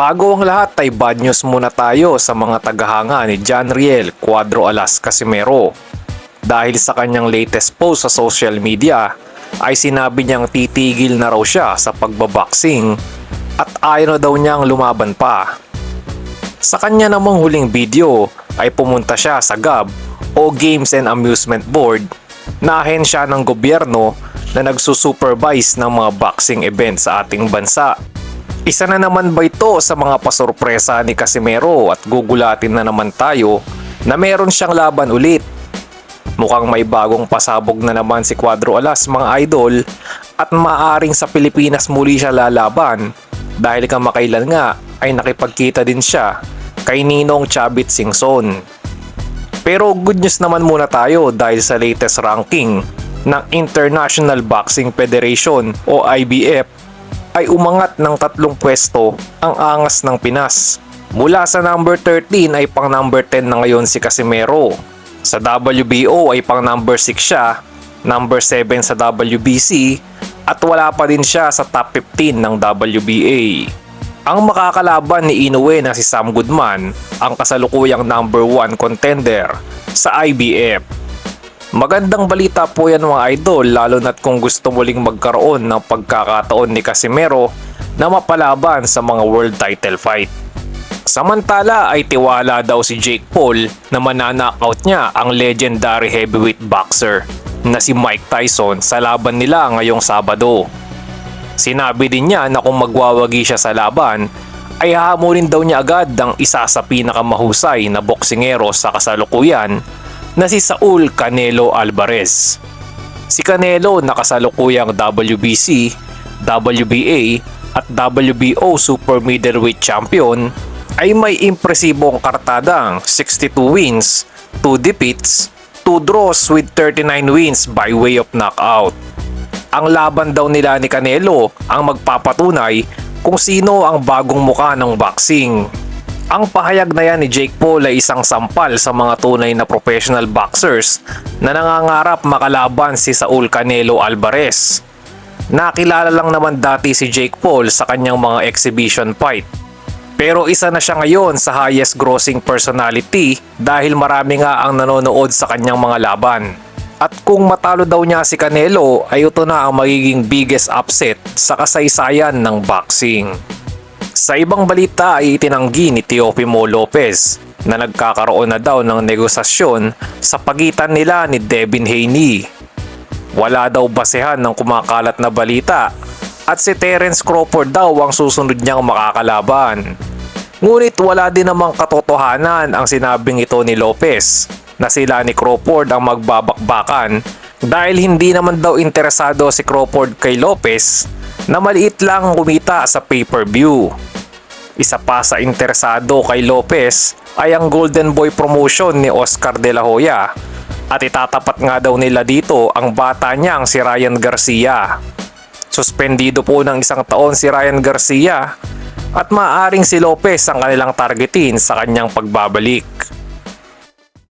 Bago ang lahat ay bad news muna tayo sa mga tagahanga ni John Riel Cuadro Alas Casimero. Dahil sa kanyang latest post sa social media ay sinabi niyang titigil na raw siya sa pagbaboxing at ayaw na daw niyang lumaban pa. Sa kanya namang huling video ay pumunta siya sa GAB o Games and Amusement Board na ahensya ng gobyerno na nagsusupervise ng mga boxing event sa ating bansa. Isa na naman ba ito sa mga pasorpresa ni Casimero at gugulatin na naman tayo na meron siyang laban ulit. Mukhang may bagong pasabog na naman si Cuadro Alas mga idol at maaring sa Pilipinas muli siya lalaban dahil kamakailan nga ay nakipagkita din siya kay Ninong Chabit Singson. Pero good news naman muna tayo dahil sa latest ranking ng International Boxing Federation o IBF ay umangat ng tatlong pwesto ang angas ng Pinas. Mula sa number 13 ay pang number 10 na ngayon si Casimero. Sa WBO ay pang number 6 siya, number 7 sa WBC at wala pa din siya sa top 15 ng WBA. Ang makakalaban ni Inoue na si Sam Goodman ang kasalukuyang number 1 contender sa IBF. Magandang balita po yan mga idol lalo na't kung gusto muling magkaroon ng pagkakataon ni Casimero na mapalaban sa mga world title fight. Samantala ay tiwala daw si Jake Paul na mananakaut niya ang legendary heavyweight boxer na si Mike Tyson sa laban nila ngayong Sabado. Sinabi din niya na kung magwawagi siya sa laban ay hahamulin daw niya agad ang isa sa pinakamahusay na boksingero sa kasalukuyan na si Saul Canelo Alvarez. Si Canelo nakasalukuyang WBC, WBA at WBO Super Middleweight Champion ay may impresibong kartadang 62 wins, 2 defeats, 2 draws with 39 wins by way of knockout. Ang laban daw nila ni Canelo ang magpapatunay kung sino ang bagong muka ng boxing. Ang pahayag na yan ni Jake Paul ay isang sampal sa mga tunay na professional boxers na nangangarap makalaban si Saul Canelo Alvarez. Nakilala lang naman dati si Jake Paul sa kanyang mga exhibition fight. Pero isa na siya ngayon sa highest grossing personality dahil marami nga ang nanonood sa kanyang mga laban. At kung matalo daw niya si Canelo ay ito na ang magiging biggest upset sa kasaysayan ng boxing. Sa ibang balita ay itinanggi ni Teofimo Lopez na nagkakaroon na daw ng negosasyon sa pagitan nila ni Devin Haney. Wala daw basehan ng kumakalat na balita at si Terence Crawford daw ang susunod niyang makakalaban. Ngunit wala din namang katotohanan ang sinabing ito ni Lopez na sila ni Crawford ang magbabakbakan dahil hindi naman daw interesado si Crawford kay Lopez na maliit lang kumita sa pay-per-view. Isa pa sa interesado kay Lopez ay ang Golden Boy promotion ni Oscar De La Hoya at itatapat nga daw nila dito ang bata niyang si Ryan Garcia. Suspendido po ng isang taon si Ryan Garcia at maaring si Lopez ang kanilang targetin sa kanyang pagbabalik.